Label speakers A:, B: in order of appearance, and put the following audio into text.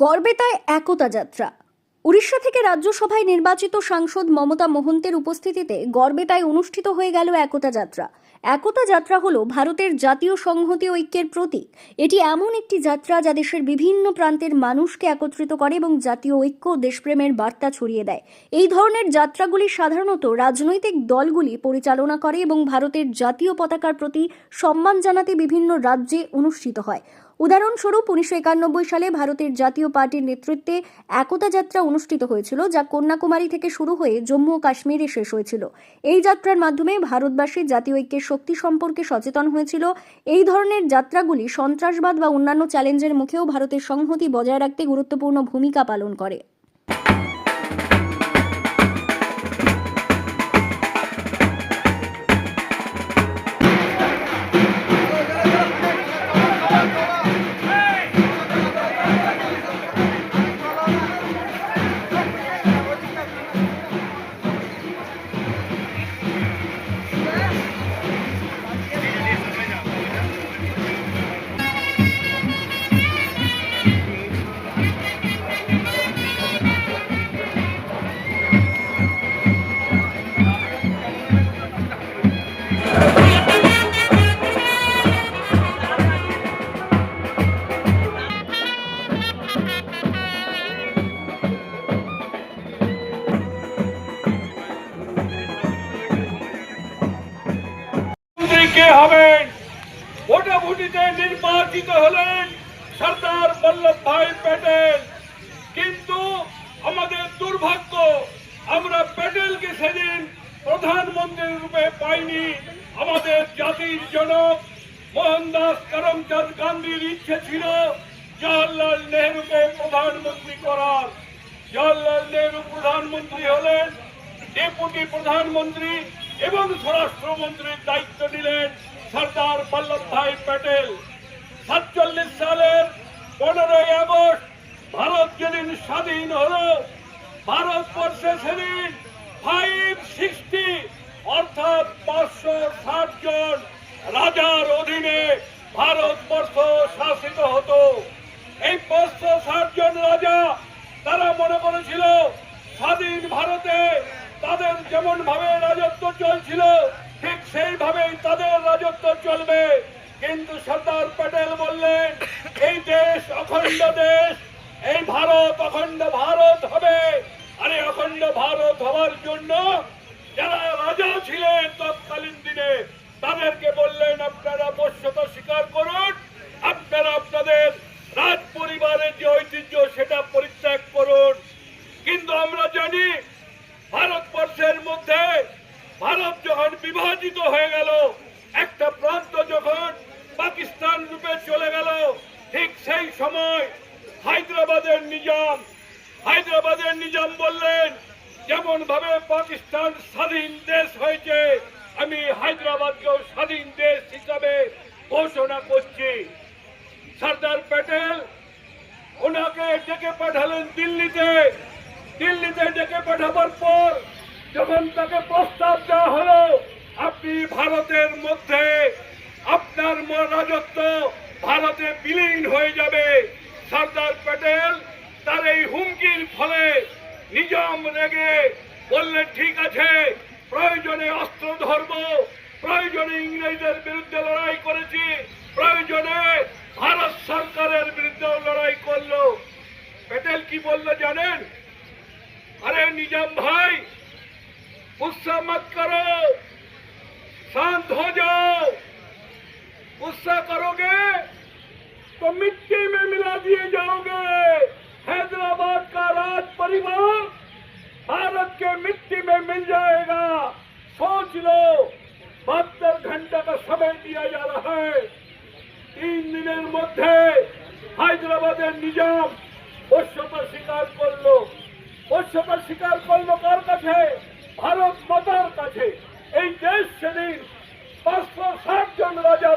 A: গড়বেতায় একতা যাত্রা। উড়িষ্যা থেকে রাজ্যসভায় নির্বাচিত সাংসদ মমতা মোহন্তের উপস্থিতিতে গড়বেতায় অনুষ্ঠিত হয়ে গেল একতা যাত্রা। একতা যাত্রা হলো ভারতের জাতীয় সংহতি ঐক্যের প্রতীক। এটি এমন একটি যাত্রা যা দেশের বিভিন্ন প্রান্তের মানুষকে একত্রিত করে এবং জাতীয় ঐক্য দেশপ্রেমের বার্তা ছড়িয়ে দেয়। এই ধরনের যাত্রাগুলি সাধারণত রাজনৈতিক দলগুলি পরিচালনা করে এবং ভারতের জাতীয় পতাকার প্রতি সম্মান জানাতে বিভিন্ন রাজ্যে অনুষ্ঠিত হয়। উদাহরণস্বরূপ উনিশশো একানব্বই সালে ভারতের জাতীয় পার্টির নেতৃত্বে একতা যাত্রা অনুষ্ঠিত হয়েছিল, যা কন্যাকুমারী থেকে শুরু হয়ে জম্মু ও কাশ্মীরে শেষ হয়েছিল। এই যাত্রার মাধ্যমে ভারতবাসী জাতীয় ঐক্যের শক্তি সম্পর্কে সচেতন হয়েছিল। এই ধরনের যাত্রাগুলি সন্ত্রাসবাদ বা অন্যান্য চ্যালেঞ্জের মুখেও ভারতের সংহতি বজায় রাখতে গুরুত্বপূর্ণ ভূমিকা পালন করে।
B: হবেন। ভোটাভুটিতে নির্বাচিত হলেন সর্দার বল্লভ ভাই প্যাটেল। কিন্তু আমাদের দুর্ভাগ্য, আমরা প্যাটেলকে সেদিন প্রধানমন্ত্রী রূপে পাইনি। আমাদের জাতির জনক মোহনদাস করমচাঁদ গান্ধীর ইচ্ছে ছিল জওয়াহরলাল নেহরুকে প্রধানমন্ত্রী করার। জওয়াহরলাল নেহরু প্রধানমন্ত্রী হলেন, ডেপুটি প্রধানমন্ত্রী এবং স্বরাষ্ট্রমন্ত্রীর দায়িত্ব নিলেন সর্দার বল্লভ ভাই প্যাটেল। সাতচল্লিশ সালের পনেরোই আগস্ট ভারত যেদিন স্বাধীন হলো, ভারতবর্ষে সেদিন ফাইভ সিক্সটি অর্থাৎ পাঁচশো ষাট জন রাজার অধীনে ভারতবর্ষ চলছিল ঠিক সেইভাবেই তাদের রাজত্ব চলবে। কিন্তু সর্দার প্যাটেল বললেন, এই দেশ অখণ্ড দেশ, এই ভারত অখণ্ড ভারত হবে। আর এই অখণ্ড ভারত হওয়ার জন্য যারা রাজা ছিলেন তৎকালীন দিনে, তাদেরকে বললেন, আপনারা স্বীকার করুন আপনারা আপনাদের রাজ পরিবারের যে ঐতিহ্য সেটা পরিত্যাগ করুন কিন্তু আমরা জানি ভারতবর্ষের মধ্যে ভারত যখন বিভাজিত হয়ে গেল, একটা প্রান্ত যখন পাকিস্তান রূপে চলে গেল, ঠিক সেই সময় হায়দ্রাবাদের নিজাম হায়দ্রাবাদের নিজাম বললেন যেমন ভাবে পাকিস্তান স্বাধীন দেশ হয়েছে, আমি হায়দ্রাবাদকেও স্বাধীন দেশ হিসাবে ঘোষণা করছি। সর্দার প্যাটেল ওনাকে ডেকে পাঠালেন দিল্লিতে। দিল্লিতে ডেকে পাঠাবার পর যখন তাকে প্রস্তাব দেওয়া হলো, আপনি ভারতের মধ্যে আপনার রাজত্ব ভারতে বিলীন হয়ে যাবে। সর্দার প্যাটেল তার এই হুমকির ফলে নিজম রেগে বললে, ঠিক আছে, প্রয়োজনে অস্ত্র ধর্ম প্রয়োজনে ইংরেজদের বিরুদ্ধে লড়াই করেছি, প্রয়োজনে ভারত সরকারের বিরুদ্ধে লড়াই করল। প্যাটেল কি বলল জানেন? আরে, নিজাম ভাই गुस्सा मत करो शांत हो जाओ गुस्सा करोगे तो मिट्टी में मिला दिए जाओगे हैदराबाद का राज परिवार भारत के मिट्टी में मिल जाएगा सोच लो बहत्तर घंटे का समय दिया जा रहा है তিন দিনের মধ্যে হায়দ্রাবাদের নিজাম বস্যতা স্বীকার করলো বস্যতা স্বীকার করলো কার কাছে ভারত মাতার কাছে এই দেশ সেদিন পাঁচশো ষাট জন রাজার